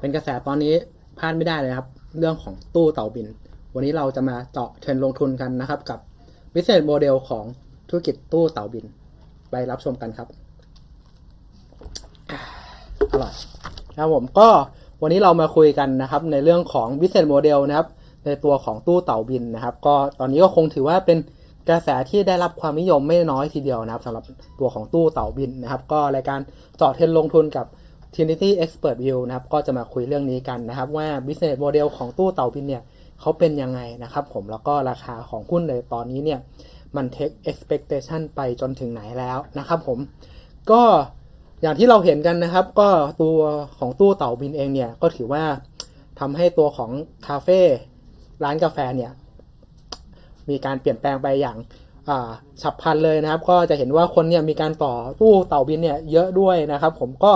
เป็นกระแสตอนนี้พลาดไม่ได้เลยครับ เรื่องของตู้เต่าบิน วันนี้เราจะมาเจาะเทรนด์ลงทุนกันนะครับ กับ business model ของธุรกิจตู้เต่าบิน ไปรับชมกันครับอร่อยนะครับผมก็วันนี้เรามาคุยกันนะครับ ในเรื่องของ business model นะครับ ในตัวของตู้เต่าบินนะครับ ก็ตอนนี้ก็คงถือว่าเป็นกระแสที่ได้รับความนิยมไม่น้อยทีเดียวนะครับสำหรับตัวของตู้เต่าบินนะครับ ก็รายการเจาะเทรนด์ลงทุนกับ Trinity Expert View นะครับก็จะมาคุยเรื่องนี้กันนะครับว่า business model ของตู้เต่าบินเนี่ยเขาเป็นยังไงนะครับผมแล้วก็ราคาของหุ้นในตอนนี้เนี่ยมัน take expectation ไปจนถึงไหนแล้วนะครับผมก็อย่างที่เราเห็นกันนะครับ ก็ตัวของตู้เต่าบินเองเนี่ยก็ถือว่าทำให้ตัวของคาเฟ่ร้านกาแฟเนี่ยมีการเปลี่ยนแปลงไปอย่างฉับพลันเลยนะครับ ก็จะเห็นว่าคนเนี่ยมีการต่อตู้เต่าบินเนี่ยเยอะด้วยนะครับ ผมก็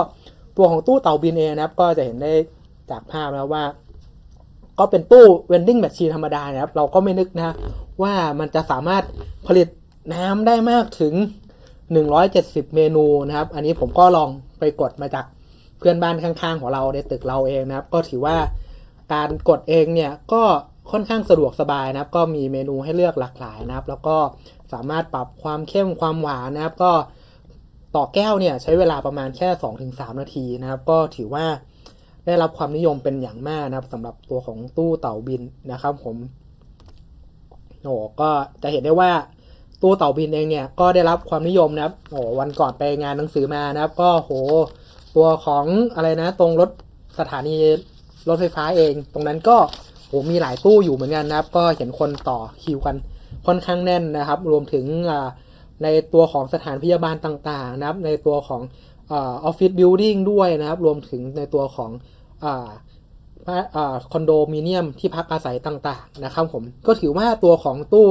ตัวของตู้เต่าบินเองนะครับก็จะเห็นได้จากภาพแล้วว่า ก็เป็นตู้ vending machine ธรรมดานะครับ เราก็ไม่นึกนะว่ามันจะสามารถผลิตน้ำได้มากถึง 170 เมนูนะครับ อันนี้ผมก็ลองไปกดมาจากเพื่อนบ้านข้างๆ ของเราในตึกเราเองนะครับ ก็ถือว่าการกดเองเนี่ยก็ค่อนข้างสะดวกสบายนะครับ ก็มีเมนูให้เลือกหลากหลายนะครับ แล้วก็สามารถปรับความเข้มความหวานนะครับ ก็ ต่อแก้วเนี่ยใช้เวลาประมาณแค่ 2-3 นาทีนะครับ ก็ถือว่าได้รับความนิยมเป็นอย่างมากนะครับสำหรับตัวของตู้เต่าบินนะครับผมโอ้ก็จะเห็นได้ว่าตู้เต่าบินเองเนี่ยก็ได้รับความนิยมนะครับโอ้วันก่อนไปงานหนังสือมานะครับ ก็โหตัวของอะไรนะ ตรงรถสถานีรถไฟฟ้าเอง ตรงนั้นก็โหมีหลายตู้อยู่เหมือนกันนะครับ ก็เห็นคนต่อคิวกันค่อนข้างแน่นนะครับ รวมถึงอ่า ในตัวของสถานพยาบาลต่างๆนะครับ ในตัวของออฟฟิศบิลดิ่งด้วยนะครับ รวมถึงในตัวของออคอนโดมิเนียมที่พักอาศัยต่างๆนะครับผมก็ถือว่าตัวของตู้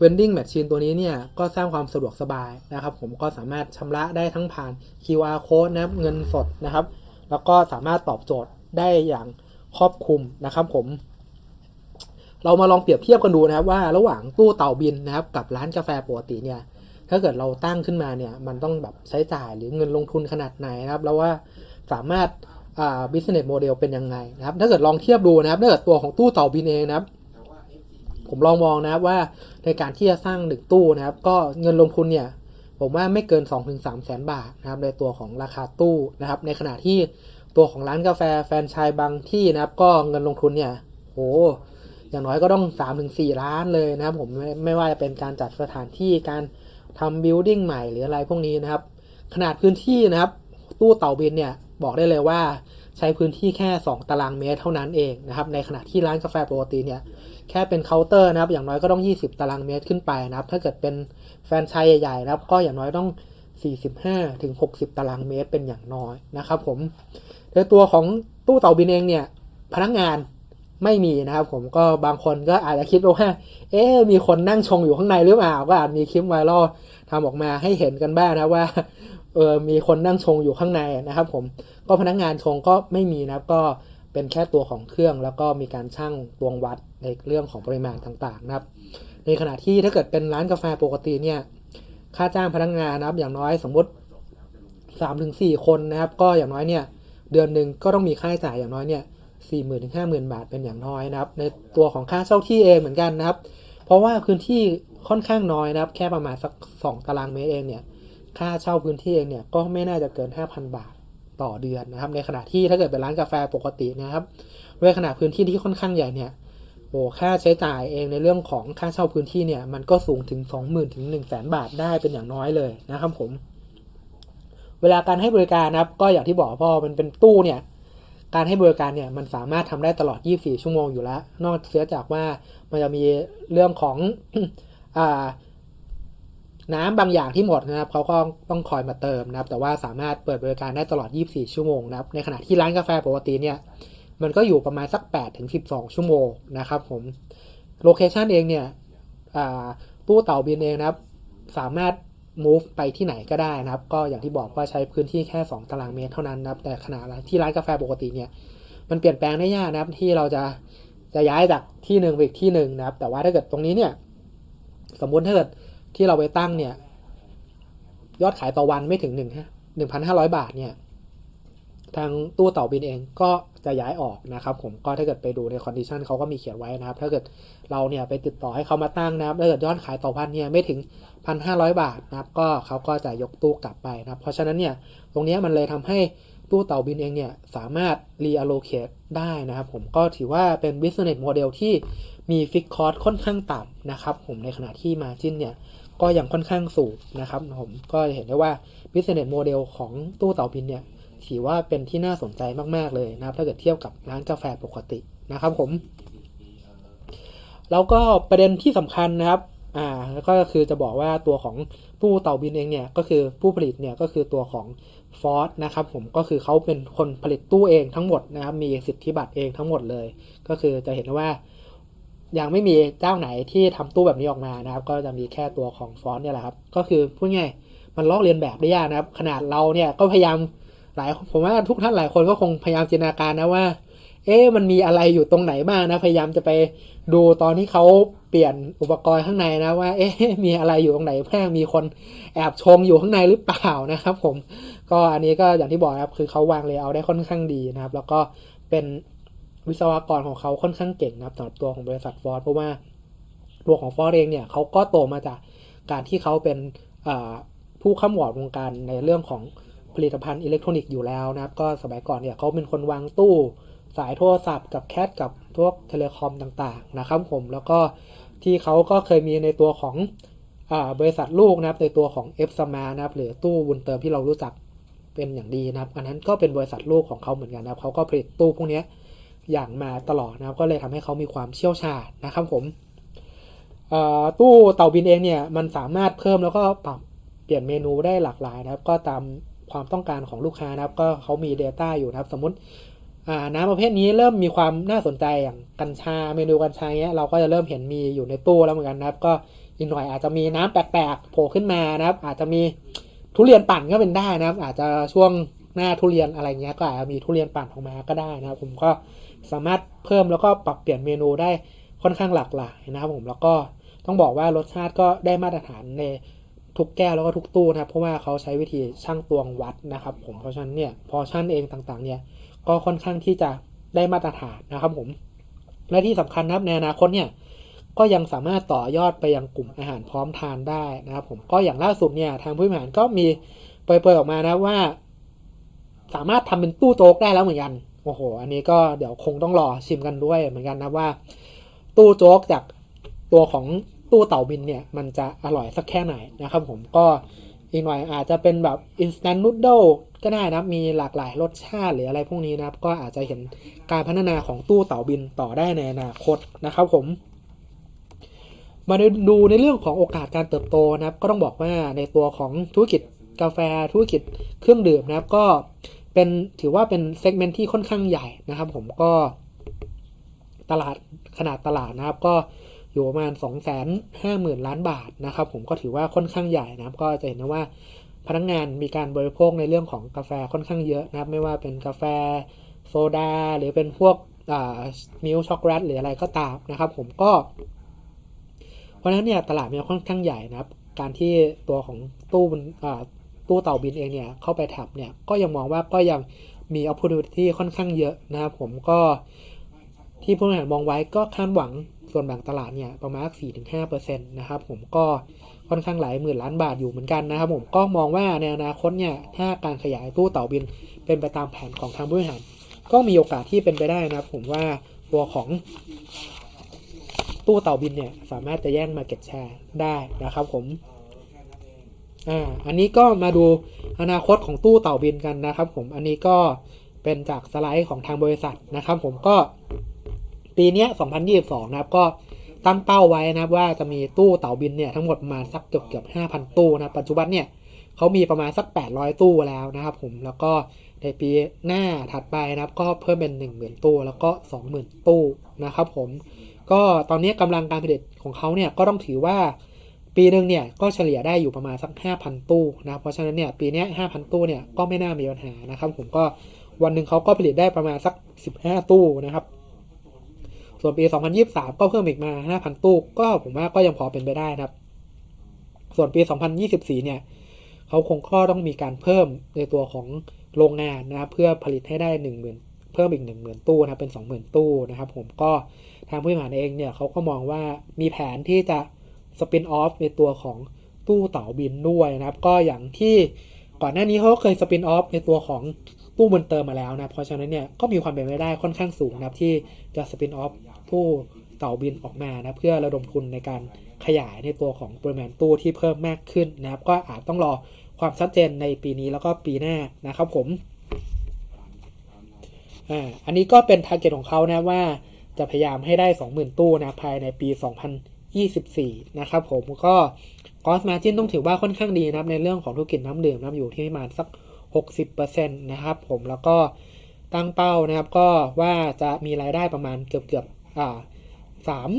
vending machine ตัวนี้เนี่ย ก็สร้างความสะดวกสบายนะครับ ผมก็สามารถชำระได้ทั้งผ่าน QR code นะครับเงินสดนะครับ แล้วก็สามารถตอบโจทย์ได้อย่างครอบคลุมนะครับผม เรามาลองเปรียบเทียบกันดูนะครับว่าระหว่างตู้เต่าบินนะครับ กับร้านกาแฟปกติเนี่ย ถ้าเกิดเราตั้งขึ้นมาเนี่ยมันต้องแบบใช้จ่ายหรือเงินลงทุนขนาดไหนนะครับ แล้วว่าสามารถอ่า business model เป็นยังไงนะครับ ถ้าเกิดลองเทียบดูนะครับถ้าเกิดตัวของตู้เต่าบินเองนะครับ ผมลองมองนะครับว่าในการที่จะสร้างหนึ่งตู้นะครับ ก็เงินลงทุนเนี่ยผมว่าไม่เกิน 2-3แสนบาทนะครับในตัวของราคาตู้นะครับ ในขณะที่ตัวของร้านกาแฟแฟนชายบางที่นะครับ ก็เงินลงทุนเนี่ยโหอย่างน้อยก็ต้อง 3-4 ล้านเลยนะครับ ผมไมไม่ว่าจะเป็นการจัดสถานที่การ ทำบิลดิ่งใหม่หรืออะไรพวกนี้นะครับ ขนาดพื้นที่นะครับ ตู้เต่าบินเนี่ยบอกได้เลยว่าใช้พื้นที่แค่ 2 ตารางเมตรเท่านั้นเองนะครับ ในขณะที่ร้านกาแฟปกติเนี่ยแค่เป็นเคาน์เตอร์นะครับ อย่างน้อยก็ต้อง 20 ตารางเมตรขึ้นไปนะครับ ถ้าเกิดเป็นแฟรนไชส์ใหญ่ๆนะครับ ก็อย่างน้อยต้อง 45 ถึง 60 ตารางเมตรเป็นอย่างน้อยนะครับ ผมโดยตัวของตู้เต่าบินเองเนี่ยพนักงาน ไม่มีนะครับ ผมก็บางคนก็อาจจะคิดว่า เอ๊มีคนนั่งชงอยู่ข้างในหรือเปล่าก็อาจมีคลิปไวรัลทำออกมาให้เห็นกันบ้างนะว่าเออมีคนนั่งชงอยู่ข้างในนะครับ ผมก็พนักงานชงก็ไม่มีนะครับก็เป็นแค่ตัวของเครื่อง แล้วก็มีการชั่งตวงวัดในเรื่องของปริมาณต่างๆ นะครับ ในขณะที่ถ้าเกิดเป็นร้านกาแฟปกติเนี่ยค่าจ้างพนักงานนะครับ อย่างน้อยสมมติสามถึงสี่คนนะครับ ก็อย่างน้อยเนี่ยเดือนหนึ่งก็ต้องมีค่าใช้จ่ายอย่างน้อยเนี่ย สี่หมื่นถึงห้าหมื่นบาทเป็นอย่างน้อยนะครับ ในตัวของค่าเช่าที่เองเหมือนกันนะครับ เพราะว่าพื้นที่ค่อนข้างน้อยนะครับ แค่ประมาณสักสองตารางเมตรเองเนี่ย ค่าเช่าพื้นที่เองเนี่ยก็ไม่น่าจะเกิน 5,000 บาทต่อเดือนนะครับ ในขณะที่ถ้าเกิดเป็นร้านกาแฟปกตินะครับ ด้วยขนาดพื้นที่ที่ค่อนข้างใหญ่เนี่ยโอ้ค่าใช้จ่ายเองในเรื่องของค่าเช่าพื้นที่เนี่ยมันก็สูงถึง 20,000ถึง1 0 0 0 0แบาทได้เป็นอย่างน้อยเลยนะครับผม เวลาการให้บริการนะครับ ก็อย่างที่บอกพอมันเป็นตู้เนี่ย การให้บริการเนี่ยมันสามารถทำได้ตลอด 24 ชั่วโมงอยู่แล้ว นอกเสียจากว่ามันจะมีเรื่องของอน้ำบางอย่างที่หมดนะครับเขาก็ต้องคอยมาเติมนะครับ แต่ว่าสามารถเปิดบริการได้ตลอด 24 ชั่วโมงนะครับ ในขณะที่ร้านกาแฟปกติเนี่ย มันก็อยู่ประมาณสัก 8 ถึง 12 ชั่วโมงนะครับผม โลเคชันเองเนี่ยตู้เต่าบินเองนะครับ สามารถ move ไปที่ไหนก็ได้นะครับ ก็อย่างที่บอกว่าใช้พื้นที่แค่ 2 ตารางเมตรเท่านั้นนะครับแต่ขณะที่ร้านกาแฟปกติเนี่ยมันเปลี่ยนแปลงได้ยากนะครับที่เราจะจะย้ายจากที่หนึ่งไปอีกที่หนึ่งนะครับ แต่ว่าถ้าเกิดตรงนี้เนี่ยสมมุติถ้าเกิดที่เราไปตั้งเนี่ยยอดขายต่อวันไม่ถึงหนึ่งหนึ่งพันห้าร้อยบาทเนี่ยทางตู้เต่าบินเองก็จะย้ายออกนะครับ ผมก็ถ้าเกิดไปดูในคอนดิชันเขาก็มีเขียนไว้นะครับ ถ้าเกิดเราเนี่ยไปติดต่อให้เขามาตั้งนะครับถ้าเกิดยอดขายต่อพันเนี่ยไม่ถึง 1,500 บาทนะครับก็เขาก็จะยกตู้กลับไปนะครับ เพราะฉะนั้นเนี่ยตรงนี้มันเลยทำให้ตู้เต่าบินเองเนี่ยสามารถ reallocate ได้นะครับ ผมก็ถือว่าเป็น business model ที่มี fixed cost ค่อนข้างต่ำนะครับ ผมในขณะที่ margin เนี่ยก็ยังค่อนข้างสูงนะครับ ผมก็จะเห็นได้ว่า business model ของตู้เต่าบินเนี่ยถือว่าเป็นที่น่าสนใจมากๆเลยนะครับ ถ้าเกิดเทียบกับร้านกาแฟปกตินะครับ ผม แล้วก็ประเด็นที่สำคัญนะครับ อ่าแล้วก็คือจะบอกว่าตัวของตู้เต่าบินเองเนี่ยก็คือผู้ผลิตเนี่ยก็คือตัวของฟอร์นะครับผมก็คือเขาเป็นคนผลิตตู้เองทั้งหมดนะครับมีสิทธิบัตรเองทั้งหมดเลย ก็คือจะเห็นว่ายังไม่มีเจ้าไหนที่ทำตู้แบบนี้ออกมานะครับ ก็จะมีแค่ตัวของฟอนต์เนี่ยแหละครับ ก็คือพูดง่ายมันลอกเลียนแบบได้ยากนะครับ ขนาดเราเนี่ยก็พยายามหลายผมว่าทุกท่านหลายคนก็คงพยายามจินตนาการนะว่า เอ๊ะมันมีอะไรอยู่ตรงไหนบ้างนะพยายามจะไปดูตอนที่เขาเปลี่ยนอุปกรณ์ข้างในนะว่า เอ๊ะมีอะไรอยู่ตรงไหนแพร่งมีคนแอบชงอยู่ข้างในหรือเปล่านะครับ ผมก็อันนี้ก็อย่างที่บอกนะครับคือเขาวางเลเยอร์ได้ค่อนข้างดีนะครับ แล้วก็เป็นวิศวกรของเขาค่อนข้างเก่งนะครับสำหรับตัวของบริษัทฟอร์ดเพราะว่าตัวของฟอร์ดเองเนี่ยเขาก็โตมาจากการที่เขาเป็นผู้ข้ามวอร์ดวงการในเรื่องของผลิตภัณฑ์อิเล็กทรอนิกส์อยู่แล้วนะครับ ก็สมัยก่อนเนี่ยเขาเป็นคนวางตู้ สายโทรศัพท์กับแคทกับพวกเทเลคอมต่างๆนะครับผมแล้วก็ที่เขาก็เคยมีในตัวของอบริษัทลูกนะครับในตัวของ F s m a r t นะครับหรือตู้บุญเติมที่เรารู้จักเป็นอย่างดีนะครับ อันนั้นก็เป็นบริษัทลูกของเขาเหมือนกันนะครับเขาก็ผลิตตู้พวกนี้อย่างมาตลอดนะครับ ก็เลยทำให้เขามีความเชี่ยวชาญนะครับผมตู้เต่าบินเองเนี่ยมันสามารถเพิ่มแล้วก็ปรับเปลี่ยนเมนูได้หลากหลายนะครับ ก็ตามความต้องการของลูกค้านะครับ ก็เขามี Data อยู่นะครับ สมมติ น้ำประเภทนี้เริ่มมีความน่าสนใจอย่างกัญชาเมนูกัญชาเนี้ยเราก็จะเริ่มเห็นมีอยู่ในตู้แล้วเหมือนกันนะครับ ก็อีกหน่อยอาจจะมีน้ำแปลกๆโผล่ขึ้นมานะครับ อาจจะมีทุเรียนปั่นก็เป็นได้นะครับ อาจจะช่วงหน้าทุเรียนอะไรเงี้ยก็อาจจะมีทุเรียนปั่นออกมาก็ได้นะครับ ผมก็สามารถเพิ่มแล้วก็ปรับเปลี่ยนเมนูได้ค่อนข้างหลากหลายนะครับ ผมแล้วก็ต้องบอกว่ารสชาติก็ได้มาตรฐานในทุกแก้วแล้วก็ทุกตู้นะครับเพราะว่าเขาใช้วิธีช่างตวงวัดนะครับ ผมเพราะฉะนั้นเนี่ยพอชั่นเองต่างๆเนี่ย ก็ค่อนข้างที่จะได้มาตรฐานนะครับผม และที่สำคัญนะครับในอนาคตเนี่ยก็ยังสามารถต่อยอดไปยังกลุ่มอาหารพร้อมทานได้นะครับผมก็อย่างล่าสุดเนี่ยทางผู้บริหารก็มีเปิดเผยออกมานะว่า สามารถทำเป็นตู้โจ๊กได้แล้วเหมือนกันโอ้โห อันนี้ก็เดี๋ยวคงต้องรอชิมกันด้วยเหมือนกันนะว่า ตู้โจ๊กจากตัวของตู้เต่าบินเนี่ย มันจะอร่อยสักแค่ไหนนะครับผมก็ อีกหน่อยอาจจะเป็นแบบ instant noodle ก็ได้นะมีหลากหลายรสชาติหรืออะไรพวกนี้นะครับ ก็อาจจะเห็นการพัฒนาของตู้เต่าบินต่อได้ในอนาคตนะครับผม มาดูในเรื่องของโอกาสการเติบโตนะครับ ก็ต้องบอกว่าในตัวของธุรกิจกาแฟธุรกิจเครื่องดื่มนะครับ ก็เป็นถือว่าเป็นเซกเมนต์ที่ค่อนข้างใหญ่นะครับ ผมก็ตลาดขนาดตลาดนะครับ ก็ อยู่ประมาณ 2 5 0 0 0 0 ล้านบาทนะครับผมก็ถือว่าค่อนข้างใหญ่นะครับก็จะเห็นได้ว่าพนักงานมีการบริโภคในเรื่องของกาแฟค่อนข้างเยอะนะครับ ไม่ว่าเป็นกาแฟโซดา หรือเป็นพวกมิลช็อกโกแลตหรืออะไรก็ตามนะครับผมก็ เพราะฉะนั้นเนี่ยตลาดมันค่อนข้างใหญ่นะครับ การที่ตัวของตู้ตู้เต่าบินเองเนี่ยเข้าไปแท็บเนี่ยก็ยังมองว่าก็ยังมี opportunity ค่อนข้างเยอะนะครับผมก็ที่ผู้บริหารมองไว้ก็คาดหวัง ส่วนแบ่งตลาดเนี่ยประมาณ4-5%นตนะครับผมก็ค่อนข้างหลายหมื่นล้านบาทอยู่เหมือนกันนะครับผมก็มองว่าในอนาคตเนี่ยถ้าการขยายตู้เต่าบินเป็นไปตามแผนของทางบริหาร ก็มีโอกาสที่เป็นไปได้นะครับผมว่าตัวของตู้เต่าบินเนี่ยสามารถจะแย่งมาเก็ตแชร์ได้นะครับผมอ่าอันนี้ก็มาดูอนาคตของตู้เต่าบินกันนะครับผมอันนี้ก็เป็นจากสไลด์ของทางบริษัทนะครับผมก็ ปีนี้ย2022 นะครับ ก็ตั้งเป้าไว้นะครับว่าจะมีตู้เต่าบินเนี่ยทั้งหมดมาสักเกือบเกือบ5,000 ตู้นะปัจจุบันเนี่ยเขามีประมาณสัก 800 ตู้แล้วนะครับผมแล้วก็ในปีหน้าถัดไปนะครับ ก็เพิ่มเป็น 10,000 ตู้แล้วก็ 20,000 ตู้นะครับผมก็ตอนนี้กำลังการผลิตของเขาเนี่ยก็ต้องถือว่าปีหนึ่งเนี่ยก็เฉลี่ยได้อยู่ประมาณสัก 5,000 ตู้นะเพราะฉะนั้นเนี่ยปีนี้5,000 ตู้เนี่ยก็ไม่น่ามีปัญหานะครับ ผมก็วันหนึ่งเขาก็ผลิตได้ประมาณสัก 15 ตู้นะครับ ส่วนปี 2023 ก็เพิ่มอีกมา 5,000 ตู้ ก็ผมว่าก็ยังพอเป็นไปได้นะครับ ส่วนปี 2024 เนี่ยเขาคงก็ต้องมีการเพิ่มในตัวของโรงงานนะครับเพื่อผลิตให้ได้หนึ่งหมื่นเพิ่มอีกหนึ่งหมื่นตู้นะครับเป็นสองหมื่นตู้นะครับผมก็ทางผู้บริหารเองเนี่ยเขาก็มองว่ามีแผนที่จะสปินออฟในตัวของตู้เต่าบินด้วยนะครับ ก็อย่างที่ก่อนหน้านี้เขาเคยสปินออฟในตัวของ ตู้บนเติมมาแล้วนะเพราะฉะนั้นเนี่ยก็มีความเป็นไปได้ค่อนข้างสูงนะที่จะสปินออฟตู้เต่าบินออกมานะเพื่อระดมทุนในการขยายในตัวของปริมาณตู้ที่เพิ่มมากขึ้นนะครับ ก็อาจต้องรอความชัดเจนในปีนี้แล้วก็ปีหน้านะครับผมอ่าอันนี้ก็เป็นทาร์เก็ตของเขานะว่าจะพยายามให้ได้ 20,000 ตู้นะภายในปี 2024 นะครับผมก็กอสมาจินต้องถือว่าค่อนข้างดีนะครับในเรื่องของธุรกิจน้ำดื่มนะครับอยู่ที่ประมาณสัก 60%นะครับผมแล้วก็ตั้งเป้านะครับก็ว่าจะมีรายได้ประมาณเกือบเกือบอ่าสาม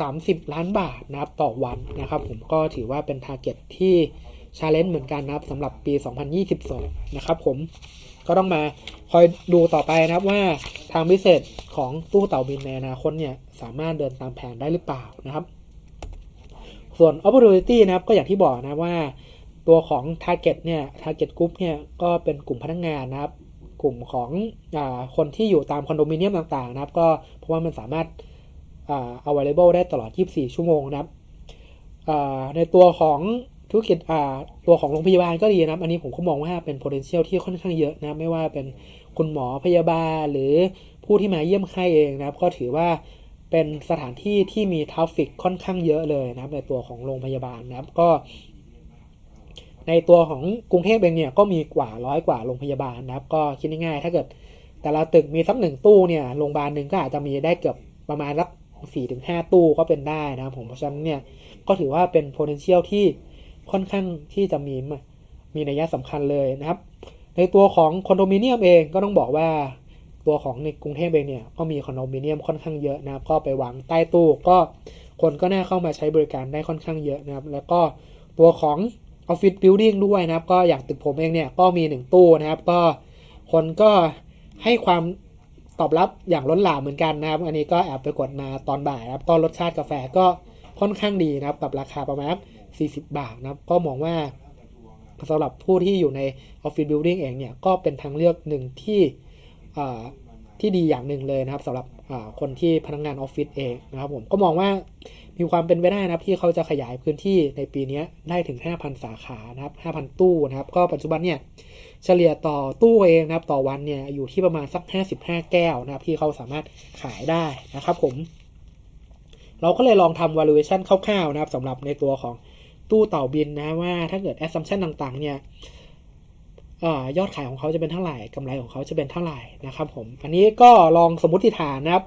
สามสิบล้านบาทนะครับต่อวันนะครับ ผมก็ถือว่าเป็นทาร์เก็ตที่ชาเลนจ์เหมือนกันนะครับสำหรับปี 2022 นะครับผมก็ต้องมาคอยดูต่อไปนะครับว่าทางพิเศษของตู้เต่าบินในอนาคตเนี่ยสามารถเดินตามแผนได้หรือเปล่านะครับ ส่วน opportunity นะครับก็อย่างที่บอกนะว่า ตัวของ target เนี่ย target group เนี่ยก็เป็นกลุ่มพนักงานนะครับ กลุ่มของอคนที่อยู่ตามคอนโดมิเนียมต่างๆนะครับ ก็เพราะว่ามันสามารถ available ได้ตลอด 24 ชั่วโมงนะครับในตัวของธุรกิจตัวของโรงพยาบาลก็ดีนะครับ อันนี้ผมก็มองว่าเป็น potential ที่ค่อนข้างเยอะนะไม่ว่าเป็นคุณหมอพยาบาลหรือผู้ที่มาเยี่ยมไข้เองนะครับ ก็ถือว่าเป็นสถานที่ที่มีทราฟฟิกค่อนข้างเยอะเลยนะครับในตัวของโรงพยาบาลนะครับ ก็ ในตัวของกรุงเทพเองเนี่ยก็มีกว่าร้อยกว่าโรงพยาบาลนะครับ ก็คิดง่ายๆถ้าเกิดแต่ละตึกมีสักหนึ่งตู้เนี่ยโรงพยาบาลหนึ่งก็อาจจะมีได้เกือบประมาณสักสี่ถึงห้าตู้ก็เป็นได้นะครับผมเพราะฉะนั้นเนี่ยก็ถือว่าเป็น potential ที่ค่อนข้างที่จะมีมีนัยสำคัญเลยนะครับ ในตัวของคอนโดมิเนียมเองก็ต้องบอกว่าตัวของในกรุงเทพเองเนี่ยก็มีคอนโดมิเนียมค่อนข้างเยอะนะครับ ก็ไปวางใต้ตู้ก็คนก็น่าเข้ามาใช้บริการได้ค่อนข้างเยอะนะครับ แล้วก็ตัวของ ออฟฟิศบิลดิ่งด้วยนะครับ ก็อย่างตึกผมเองเนี่ยก็มีหนึ่งตู้นะครับ ก็คนก็ให้ความตอบรับอย่างล้นหลามเหมือนกันนะครับ อันนี้ก็แอบไปกดมาตอนบ่ายนะครับ ก็รสชาติกาแฟก็ค่อนข้างดีนะครับ กับราคาประมาณ 40 บาทนะครับ ก็มองว่าสำหรับผู้ที่อยู่ในออฟฟิศบิลดิ่งเองเนี่ยก็เป็นทางเลือกหนึ่งที่ที่ดีอย่างหนึ่งเลยนะครับสำหรับคนที่พนักงานออฟฟิศเองนะครับผมก็มองว่า มีความเป็นไปได้นะครับที่เขาจะขยายพื้นที่ในปีนี้ได้ถึง 5,000 สาขานะครับ 5,000 ตู้นะครับ ก็ปัจจุบันเนี่ยเฉลี่ยต่อตู้เองนะครับ ต่อวันเนี่ยอยู่ที่ประมาณสัก 55 แก้วนะครับ ที่เขาสามารถขายได้นะครับผม เราก็เลยลองทำ valuation คร่าวๆนะครับสำหรับในตัวของตู้เต่าบินนะว่าถ้าเกิด assumption ต่างๆ เนี่ยอยอดขายของเขาจะเป็นเท่าไหร่กำไรของเขาจะเป็นเท่าไหร่นะครับผม อันนี้ก็ลองสมมติฐานนะครับ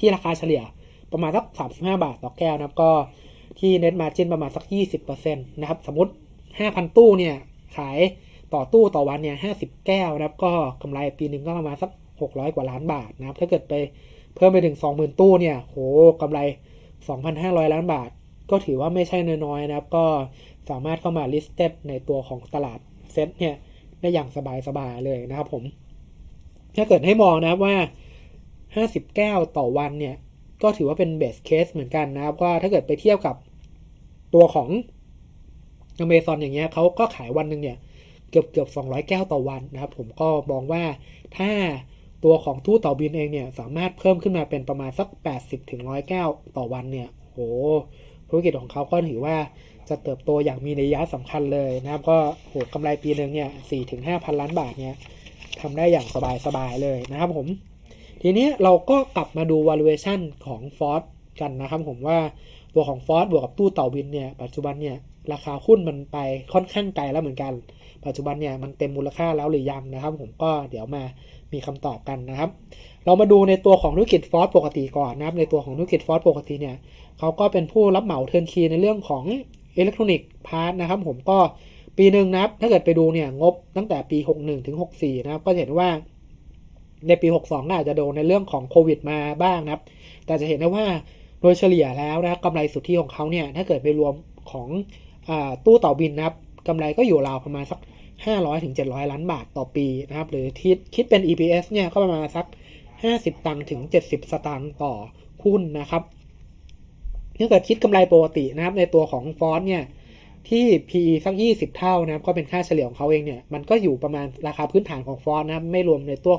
ที่ราคาเฉลี่ย ประมาณสัก35 บาทต่อแก้วนะครับก็ที่ net margin ประมาณสัก 20%นะครับสมมติ 5,000 ตู้เนี่ยขายต่อตู้ต่อวันเนี่ย50 แก้วนะครับก็กำไรปีหนึ่งก็ประมาณสัก 600 กว่าล้านบาทนะครับถ้าเกิดไปเพิ่มไปถึง 20,000 ตู้เนี่ยโหกำไร 2,500 ล้านบาท ก็ถือว่าไม่ใช่น้อยๆนะครับ ก็สามารถเข้ามา listed ในตัวของตลาดเซ็ตเนี่ยได้อย่างสบายๆเลยนะครับผม ถ้าเกิดให้มองนะครับว่า 50 แก้วต่อวันเนี่ย ก็ถือว่าเป็นเบสเคสเหมือนกันนะครับว่าถ้าเกิดไปเทียบกับตัวของอเมซอนอย่างเงี้ยเขาก็ขายวันหนึ่งเนี่ยเกือบเกือบ200 แก้วต่อวันนะครับ ผมก็มองว่าถ้าตัวของตู้เต่าบินเองเนี่ยสามารถเพิ่มขึ้นมาเป็นประมาณสัก 80ถึง100 แก้วต่อวันเนี่ยโหธุรกิจของเขาก็ถือว่าจะเติบโตอย่างมีนัยยะสำคัญเลยนะครับ ก็โหกำไรปีหนึ่งเนี่ยสี่ถึงห้าพันล้านบาทเนี่ยทำได้อย่างสบายๆเลยนะครับผม ทีนี้เราก็กลับมาดู valuation ของ Ford กันนะครับผมว่าตัวของ Ford บวกกับตู้เต่าบินเนี่ยปัจจุบันเนี่ยราคาหุ้นมันไปค่อนข้างไกลแล้วเหมือนกัน ปัจจุบันเนี่ยมันเต็มมูลค่าแล้วหรือยังนะครับ ผมก็เดี๋ยวมามีคำตอบกันนะครับ เรามาดูในตัวของธุรกิจ Ford ปกติก่อนนะครับ ในตัวของธุรกิจ Ford ปกติเนี่ยเขาก็เป็นผู้รับเหมาเทิร์นคีในเรื่องของอิเล็กทรอนิกส์พาร์ทนะครับ ผมก็ปีหนึ่งนะครับ ถ้าเกิดไปดูเนี่ยงบตั้งแต่ปี 61ถึง64 นะครับ ก็เห็นว่า ในปี 62อาจจะโดนในเรื่องของโควิดมาบ้างนะครับ แต่จะเห็นได้ว่าโดยเฉลี่ยแล้วนะครับกำไรสุทธิของเขาเนี่ยถ้าเกิดไปรวมของอตู้เต่าบินนะครับกำไรก็อยู่ราวประมาณสัก 500ถึง700 ล้านบาทต่อปีนะครับ หรือคิดคิดเป็น EPS เนี่ยก็ประมาณสัก 50 ตังค์ถึง 70 สตางค์ต่อหุ้นนะครับถ้าเกิดคิดกำไรปกตินะครับในตัวของฟอนเนี่ยที่ PE สัก 20 เท่านะครับก็เป็นค่าเฉลี่ยของเขาเองเนี่ยมันก็อยู่ประมาณราคาพื้นฐานของฟอสนะครับไม่รวมในตัว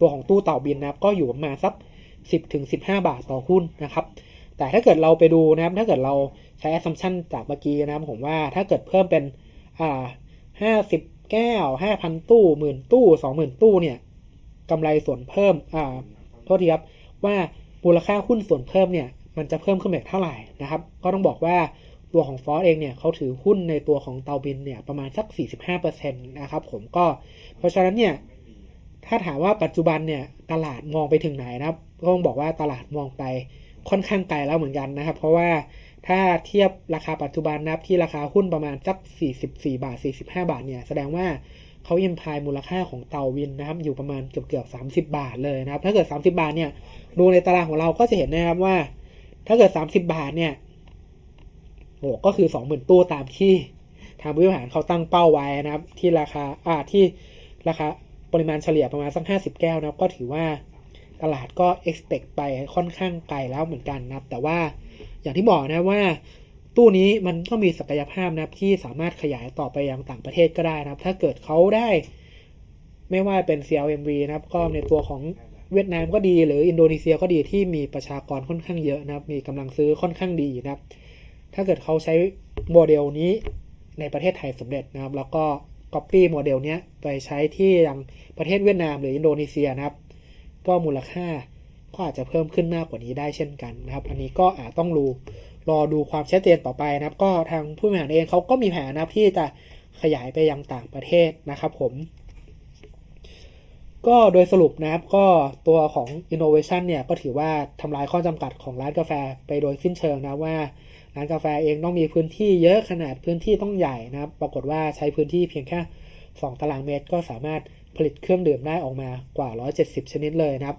ตัวของตู้เต่าบินนะครับ ก็อยู่ประมาณสัก 10ถึง15 บาทต่อหุ้นนะครับ แต่ถ้าเกิดเราไปดูนะครับ ถ้าเกิดเราใช้ assumption จากเมื่อกี้นะครับผมว่าถ้าเกิดเพิ่มเป็นอ่า50 แก้ว 5,000 ตู้หมื่นตู้ 20,000 ตู้เนี่ยกำไรส่วนเพิ่มอ่าโทษทีครับว่ามูลค่าหุ้นส่วนเพิ่มเนี่ยมันจะเพิ่มขึ้นแบบเท่าไหร่นะครับ ก็ต้องบอกว่าตัวของฟอสเองเนี่ยเขาถือหุ้นในตัวของเตาบินเนี่ยประมาณสัก 45%นะครับผมก็เพราะฉะนั้นเนี่ย ถ้าถามว่าปัจจุบันเนี่ยตลาดมองไปถึงไหนนะครับ ก็ต้องบอกว่าตลาดมองไปค่อนข้างไกลแล้วเหมือนกันนะครับ เพราะว่าถ้าเทียบราคาปัจจุบันนะครับที่ราคาหุ้นประมาณสัก 44 บาท 45 บาทเนี่ยแสดงว่าเขาอิมพายมูลค่าของเตาวินนะครับ อยู่ประมาณเกือบเกือบ30 บาทเลยนะครับ ถ้าเกิด 30 บาทเนี่ยดูในตารางของเราก็จะเห็นนะครับว่า ถ้าเกิด 30 บาทเนี่ยโอ้ก็คือ 20,000 ตู้ตามที่ทางผู้บริหารเขาตั้งเป้าไว้นะครับ ที่ราคาอ่าที่ราคา ปริมาณเฉลี่ยประมาณสัก 50 แก้วนะก็ถือว่าตลาดก็ expect ไปค่อนข้างไกลแล้วเหมือนกันนะครับ แต่ว่าอย่างที่บอกนะว่าตู้นี้มันก็มีศักยภาพนะครับที่สามารถขยายต่อไปอยังต่างประเทศก็ได้นะครับ ถ้าเกิดเขาได้ไม่ว่าเป็น CLMV นะครับ ก็ในตัวของเวียดนามก็ดี หรืออินโดนีเซียก็ดีที่มีประชากรค่อนข้างเยอะนะครับ มีกำลังซื้อค่อนข้างดีนะครับ ถ้าเกิดเขาใช้โมเดลนี้ในประเทศไทยสำเร็จนะครับ แล้วก็ Copy โมเดลเนี้ยไปใช้ที่ยังประเทศเวียดนามหรืออินโดนีเซียนะครับ ก็มูลค่าก็อาจจะเพิ่มขึ้นมากกว่านี้ได้เช่นกันนะครับ อันนี้ก็อาจต้องรู้รอดูความชัดเจนต่อไปนะครับ ก็ทางผู้บริหารเองเขาก็มีแผนนะครับที่จะขยายไปยังต่างประเทศนะครับผม ก็โดยสรุปนะครับก็ตัวของ innovation เนี่ยก็ถือว่าทำลายข้อจำกัดของร้านกาแฟไปโดยสิ้นเชิงนะว่า ร้านกาแฟเองต้องมีพื้นที่เยอะขนาดพื้นที่ต้องใหญ่นะครับ ปรากฏว่าใช้พื้นที่เพียงแค่ 2 ตารางเมตร ก็สามารถผลิตเครื่องดื่มได้ออกมากว่า 170 ชนิดเลยนะครับ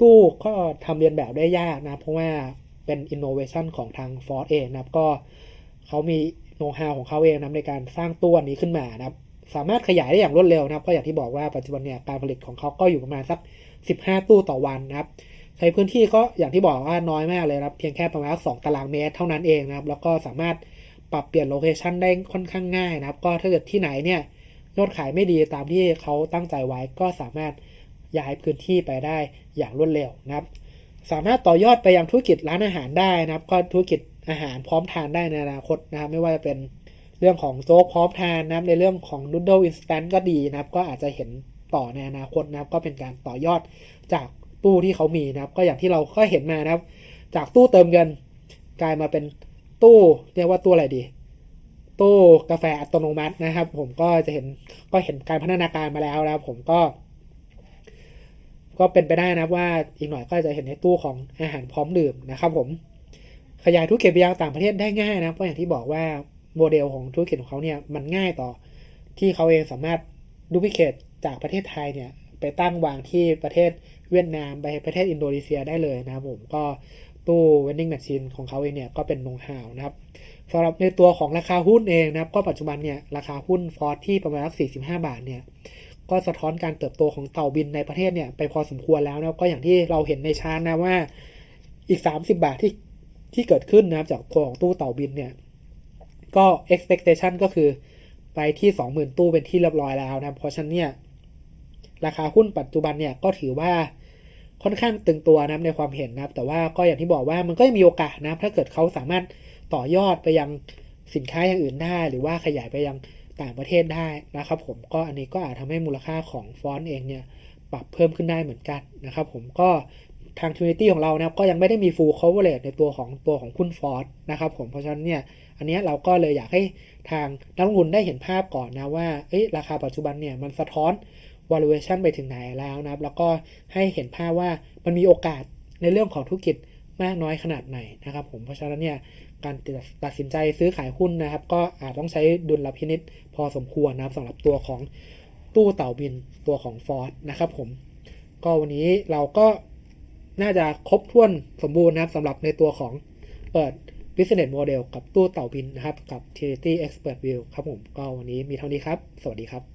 ตู้ก็ทำเรียนแบบได้ยากนะเพราะว่าเป็น innovation ของทาง Ford เองนะครับก็เขามีโน้ตฮาวของเขาเองนะในการสร้างตู้อันนี้ขึ้นมานะครับ สามารถขยายได้อย่างรวดเร็วนะครับ ก็อย่างที่บอกว่าปัจจุบันเนี่ยการผลิตของเขาก็อยู่ประมาณสัก 15 ตู้ต่อวันนะครับ ใช้พื้นที่ก็อย่างที่บอกว่าน้อยมากเลยครับ เพียงแค่ประมาณสองตารางเมตรเท่านั้นเองนะครับ แล้วก็สามารถปรับเปลี่ยนโลเคชันได้ค่อนข้างง่ายนะครับ ก็ถ้าเกิดที่ไหนเนี่ยยอดขายไม่ดีตามที่เขาตั้งใจไว้ก็สามารถย้ายพื้นที่ไปได้อย่างรวดเร็วนะครับ สามารถต่อยอดไปยังธุรกิจร้านอาหารได้นะครับ ก็ธุรกิจอาหารพร้อมทานได้ในอนาคตนะครับ ไม่ว่าจะเป็นเรื่องของโจ๊กพร้อมทานนะครับ ในเรื่องของนู o ด l อินสแตนต์ก็ดีนะครับ ก็อาจจะเห็นต่อในอนาคตนะครับ ก็เป็นการต่อยอดจาก ตู้ที่เขามีนะครับ ก็อย่างที่เราก็เห็นมานะครับ จากตู้เติมเงินกลายมาเป็นตู้เรียกว่าตู้อะไรดี ตู้กาแฟอัตโนมัตินะครับ ผมก็จะเห็นก็เห็นการพัฒนาการมาแล้วนะครับ ผมก็ ก็เป็นไปได้นะครับว่าอีกหน่อยก็จะเห็นในตู้ของอาหารพร้อมดื่มนะครับ ผมขยายธุรกิจไปยังต่างประเทศได้ง่ายนะครับเพราะอย่างที่บอกว่าโมเดลของธุรกิจของเขาเนี่ยมันง่ายต่อที่เขาเองสามารถดูพิเคตจากประเทศไทยเนี่ยไปตั้งวางที่ประเทศ เวียดนามไปประเทศอินโดนีเซียได้เลยนะครับผมก็ตู้ vending machine ของเขาเองเนี่ยก็เป็นน้ตฮาวนะครับสำหรับในตัวของราคาหุ้นเองนะครับ ก็ปัจจุบันเนี่ยราคาหุ้นฟอร์ที่ประมาณ45บาทเนี่ยก็สะท้อนการเติบโตของเต่าบินในประเทศเนี่ยไปพอสมควรแล้วนะก็อย่างที่เราเห็นในชาร์ตนะว่าอีก 30 บาทที่ที่เกิดขึ้นนะครับจากตัวของตู้เต่าบินเนี่ยก็ expectation ก็คือไปที่ 20,000 ตู้เป็นที่เรียบร้อยแล้วนะเพราะฉะนั้นเนี่ยราคาหุ้นปัจจุบันเนี่ยก็ถือว่า ค่อนข้างตึงตัวนะครับในความเห็นนะครับ แต่ว่าก็อย่างที่บอกว่ามันก็ยังมีโอกาสนะครับ ถ้าเกิดเขาสามารถต่อยอดไปยังสินค้าอย่างอื่นได้ หรือว่าขยายไปยังต่างประเทศได้นะครับ ผมก็อันนี้ก็อาจทำให้มูลค่าของฟอนต์เองเนี่ยปรับเพิ่มขึ้นได้เหมือนกันนะครับ ผมก็ทาง Trinity ของเรานะครับก็ยังไม่ได้มี full coverage ในตัวของตัวของคุณฟอร์ดนะครับผมเพราะฉะนั้นเนี่ยอันนี้เราก็เลยอยากให้ทางนักลงทุนได้เห็นภาพก่อนนะว่าราคาปัจจุบันเนี่ยมันสะท้อน valuation ไปถึงไหนแล้วนะครับ แล้วก็ให้เห็นภาพว่ามันมีโอกาสในเรื่องของธุรกิจมากน้อยขนาดไหนนะครับผมเพราะฉะนั้นเนี่ยการตัดสินใจซื้อขายหุ้นนะครับ ก็อาจต้องใช้ดุลพินิษพอสมควรนะครับสำหรับตัวของตู้เต่าบินตัวของ Ford นะครับผมก็วันนี้เราก็น่าจะครบถ้วนสมบูรณ์นะครับสำหรับในตัวของเปิด business model กับตู้เต่าบินนะครับ กับ Trinity Expert View ครับผม ก็วันนี้มีเท่านี้ครับ สวัสดีครับ